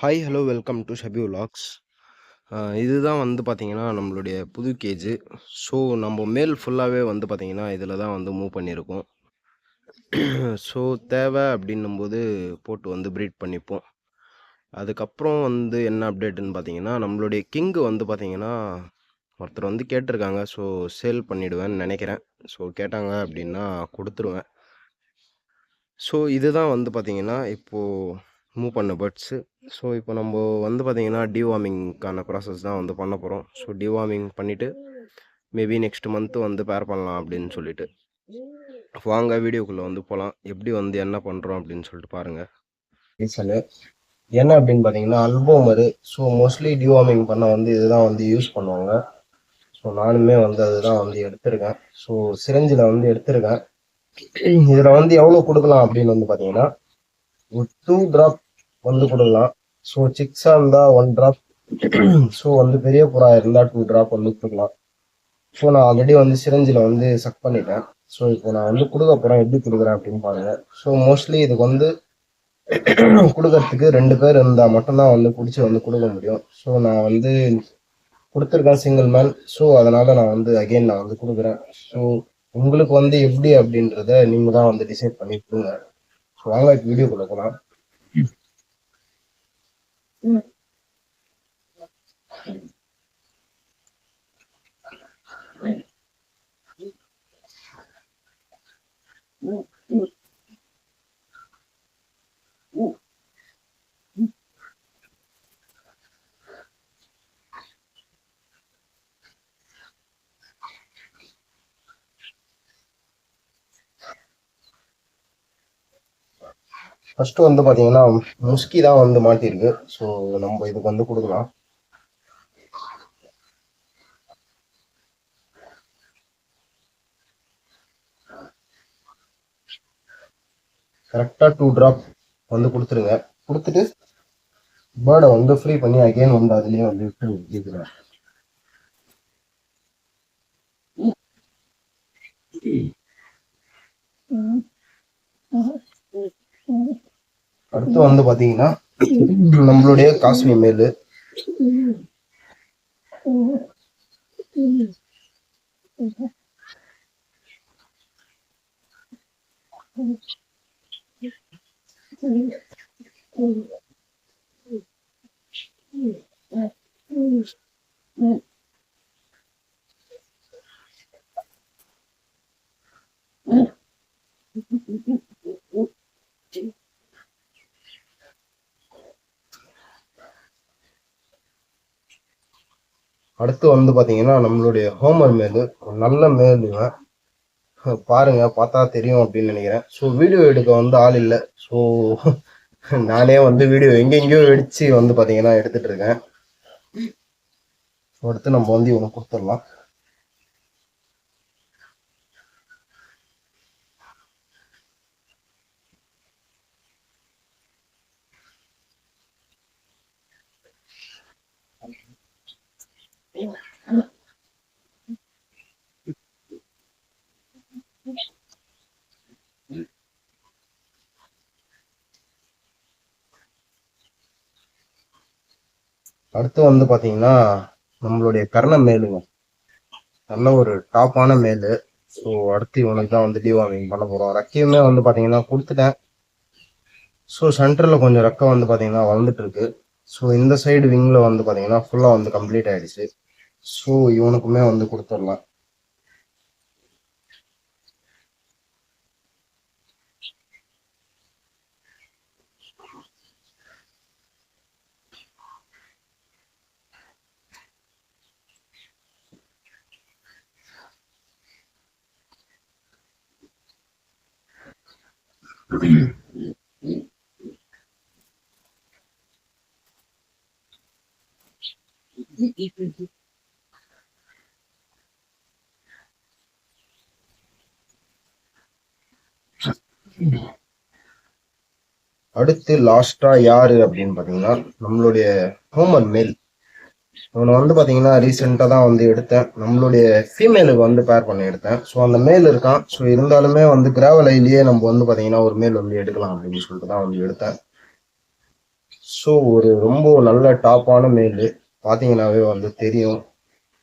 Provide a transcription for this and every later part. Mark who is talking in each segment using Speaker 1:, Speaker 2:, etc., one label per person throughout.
Speaker 1: Hi hello welcome to Shabi logs இதுதான் வந்து பார்த்தீங்கன்னா நம்மளுடைய புது கேஜு ஸோ நம்ம மேல் ஃபுல்லாகவே வந்து பார்த்தீங்கன்னா இதில் தான் வந்து மூவ் பண்ணியிருக்கோம். ஸோ தேவை அப்படின்னும்போது போட்டு வந்து ப்ரீட் பண்ணிப்போம். அதுக்கப்புறம் வந்து என்ன அப்டேட்டுன்னு பார்த்தீங்கன்னா நம்மளுடைய கிங்கு வந்து பார்த்தீங்கன்னா ஒருத்தர் வந்து கேட்டிருக்காங்க. ஸோ சேல் பண்ணிவிடுவேன்னு நினைக்கிறேன். ஸோ கேட்டாங்க அப்படின்னா கொடுத்துருவேன். ஸோ இதுதான் வந்து பார்த்தீங்கன்னா இப்போது மூவ் பண்ண. பேர்ட்ஸு ஸோ இப்போ நம்ம வந்து பார்த்திங்கன்னா டிவார்மிங்க்கான ப்ராசஸ் தான் வந்து பண்ண போகிறோம் ஸோ டிவார்மிங் பண்ணிவிட்டு மேபி நெக்ஸ்ட் மந்த்து வந்து பேர் பண்ணலாம் அப்படின்னு சொல்லிட்டு. வாங்க வீடியோக்குள்ளே வந்து போகலாம் எப்படி வந்து என்ன பண்ணுறோம் அப்படின்னு சொல்லிட்டு பாருங்கள் ரீசனு என்ன அப்படின்னு பார்த்தீங்கன்னா அல்போமரு ஸோ மோஸ்ட்லி டிவார்மிங் பண்ண வந்து இதுதான் வந்து யூஸ் பண்ணுவாங்க. ஸோ நானுமே வந்து அதுதான் வந்து எடுத்திருக்கேன். ஸோ சிரஞ்சில் வந்து எடுத்திருக்கேன். இதில் வந்து எவ்வளோ கொடுக்கலாம் அப்படின்னு வந்து பார்த்தீங்கன்னா ஒரு டூ ட்ராப் வந்து கொடுக்கலாம். ஸோ சிக்ஸாக இருந்தால் ஒன் ட்ராப் ஸோ வந்து பெரிய புறா இருந்தால் டூ ட்ராப் வந்து கொடுக்கலாம். ஸோ நான் ஆல்ரெடி வந்து சிரஞ்சில் வந்து சக் பண்ணிட்டேன். ஸோ இப்போ நான் வந்து கொடுக்க போகிறேன் எப்படி கொடுக்குறேன் அப்படின்னு பாருங்க. ஸோ மோஸ்ட்லி இதுக்கு வந்து கொடுக்கறதுக்கு ரெண்டு பேர் இருந்தால் மட்டும்தான் வந்து பிடிச்சி வந்து கொடுக்க முடியும். ஸோ நான் வந்து கொடுத்துருக்கேன் சிங்கிள் மேன் ஸோ அதனால் நான் வந்து அகெயின் நான் வந்து கொடுக்குறேன். ஸோ உங்களுக்கு வந்து எப்படி அப்படின்றத நீங்கள் தான் வந்து டிசைட் பண்ணி கொடுங்க. ஸோ வாங்க வீடியோ கொடுக்கலாம் ஃபஸ்ட்டு வந்து பாத்தீங்கன்னா முஸ்கி தான் வந்து மாட்டியிருக்கு. ஸோ நம்ம இதுக்கு வந்து கொடுக்கலாம். கரெக்டாக டூ ட்ராப் வந்து கொடுத்துருங்க. கொடுத்துட்டு பேர்டை வந்து ஃப்ரீ பண்ணி அகைன் வந்து அதுலேயே வந்து விட்டு கேட்குறேன் அடுத்து வந்து பாத்தீங்கன்னா நம்மளுடைய காஸ்ட்லி மேலு. அடுத்து வந்து பார்த்தீங்கன்னா நம்மளுடைய ஹோமர் மேலு ஒரு நல்ல மேல் இவன் பாருங்க பார்த்தா தெரியும் அப்படின்னு நினைக்கிறேன். ஸோ வீடியோ எடுக்க வந்து ஆள் இல்லை. ஸோ நானே வந்து வீடியோ எங்கெங்கேயோ வெடிச்சு வந்து பார்த்தீங்கன்னா எடுத்துட்டு இருக்கேன். அடுத்து நம்ம வந்து இவனை கொடுத்துடலாம். அடுத்து வந்து பார்த்தீங்கன்னா நம்மளுடைய கர்ண மேலுங்க. நல்ல ஒரு டாப்பான மேலு. ஸோ அடுத்து இவனுக்கு தான் வந்து டிவார்மிங் பண்ண போகிறோம் ரெக்கையுமே வந்து பார்த்தீங்கன்னா கொடுத்துட்டேன். ஸோ சென்டரில் கொஞ்சம் ரெக்கை வந்து பார்த்தீங்கன்னா வளர்ந்துட்டு இருக்கு ஸோ இந்த சைடு விங்கில் வந்து பார்த்தீங்கன்னா ஃபுல்லாக வந்து கம்ப்ளீட் ஆகிடுச்சு ஸோ இவனுக்குமே வந்து கொடுத்துடலாம். அடுத்து லாஸ்டா யாரு அப்படின்னு பாத்தீங்கன்னா நம்மளுடைய ஹோமர் மேல். இவனை வந்து பாத்தீங்கன்னா ரீசெண்டாக தான் வந்து எடுத்தேன். நம்மளுடைய ஃபீமேலுக்கு வந்து பேர் பண்ணி எடுத்தேன். ஸோ அந்த மேல் இருக்கான். ஸோ இருந்தாலுமே வந்து கிராவல் நம்ம வந்து பாத்தீங்கன்னா ஒரு மேல் வந்து எடுக்கலாம் அப்படின்னு சொல்லிட்டு தான் வந்து எடுத்தேன். ஸோ ஒரு ரொம்ப நல்ல டாப்பான மேலு பார்த்தீங்கன்னாவே வந்து தெரியும்.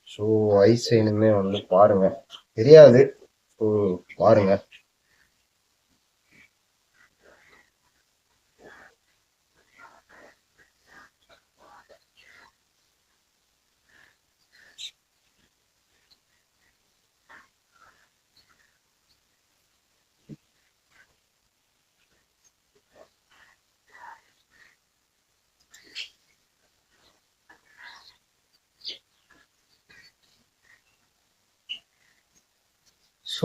Speaker 1: ஸோ ஐசைனுமே வந்து பாருங்க. தெரியாது. ஸோ பாருங்க.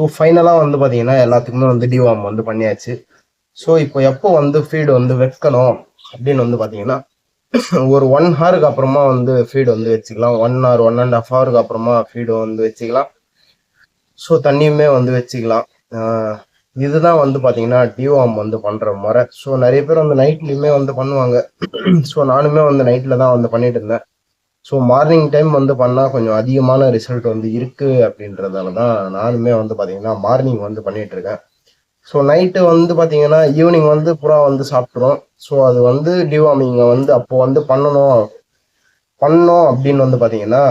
Speaker 1: ஸோ ஃபைனலாக வந்து பார்த்தீங்கன்னா எல்லாத்துக்குமே வந்து டிவாம் வந்து பண்ணியாச்சு. ஸோ இப்போ எப்போ வந்து ஃபீடு வந்து வைக்கணும் அப்படின்னு வந்து பார்த்தீங்கன்னா ஒரு ஒன் ஹவருக்கு அப்புறமா வந்து ஃபீடு வந்து வச்சுக்கலாம். One hour one and half ஹவருக்கு அப்புறமா ஃபீடு வந்து வச்சுக்கலாம். ஸோ தண்ணியுமே வந்து வச்சுக்கலாம். இதுதான் வந்து பார்த்தீங்கன்னா டிவாம் வந்து பண்ணுற முறை. ஸோ நிறைய பேர் வந்து நைட்லேயுமே வந்து பண்ணுவாங்க. ஸோ நானுமே வந்து நைட்டில் தான் வந்து பண்ணிட்டு இருந்தேன். ஸோ மார்னிங் டைம் வந்து பண்ணால் கொஞ்சம் அதிகமான ரிசல்ட் வந்து இருக்குது அப்படின்றதால தான் நானுமே வந்து பார்த்தீங்கன்னா மார்னிங் வந்து பண்ணிகிட்ருக்கேன் ஸோ நைட்டு வந்து பார்த்தீங்கன்னா ஈவினிங் வந்து புறா வந்து சாப்பிட்றோம் ஸோ அது வந்து டிவார்மிங்கை வந்து அப்போது வந்து பண்ணணும். பண்ணோம் அப்படின்னு வந்து பார்த்தீங்கன்னா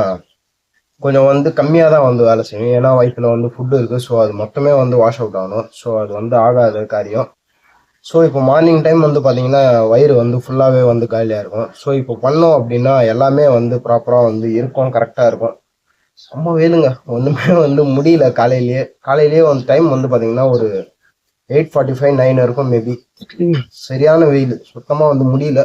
Speaker 1: கொஞ்சம் வந்து கம்மியாக தான் வந்து வேலை செய்யும். ஏன்னா வயிற்றில் வந்து ஃபுட்டு இருக்குது ஸோ அது மொத்தமே வந்து வாஷ் அவுட் ஆகணும். ஸோ அது வந்து ஆகாத காரியம். ஸோ இப்போ மார்னிங் டைம் வந்து பார்த்தீங்கன்னா வயிறு வந்து ஃபுல்லாகவே வந்து காலியாக இருக்கும். ஸோ இப்போ பண்ணோம் அப்படின்னா எல்லாமே வந்து ப்ராப்பராக வந்து இருக்கும் கரெக்டாக இருக்கும். செம்ம வேலுங்க ஒன்றுமே வந்து முடியல காலையிலேயே. காலையிலேயே வந்து டைம் வந்து பார்த்தீங்கன்னா ஒரு எயிட் ஃபார்ட்டி ஃபைவ் நைன் இருக்கும் மேபி சரியான வெயில். சுத்தமாக வந்து முடியல.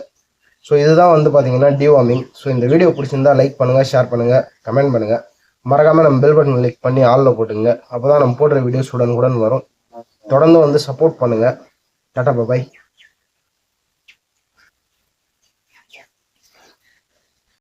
Speaker 1: ஸோ இதுதான் வந்து பார்த்தீங்கன்னா டிவார்மிங் ஸோ இந்த வீடியோ பிடிச்சிருந்தா லைக் பண்ணுங்கள் ஷேர் பண்ணுங்கள் கமெண்ட் பண்ணுங்கள் மறக்காமல் நம்ம பெல் பட்டன் கிளிக் பண்ணி ஆளில் போட்டுங்க அப்போ தான் நம்ம போடுற வீடியோஸ் உடனுக்குடன் வரும். தொடர்ந்து வந்து சப்போர்ட் பண்ணுங்கள் 那那拜拜。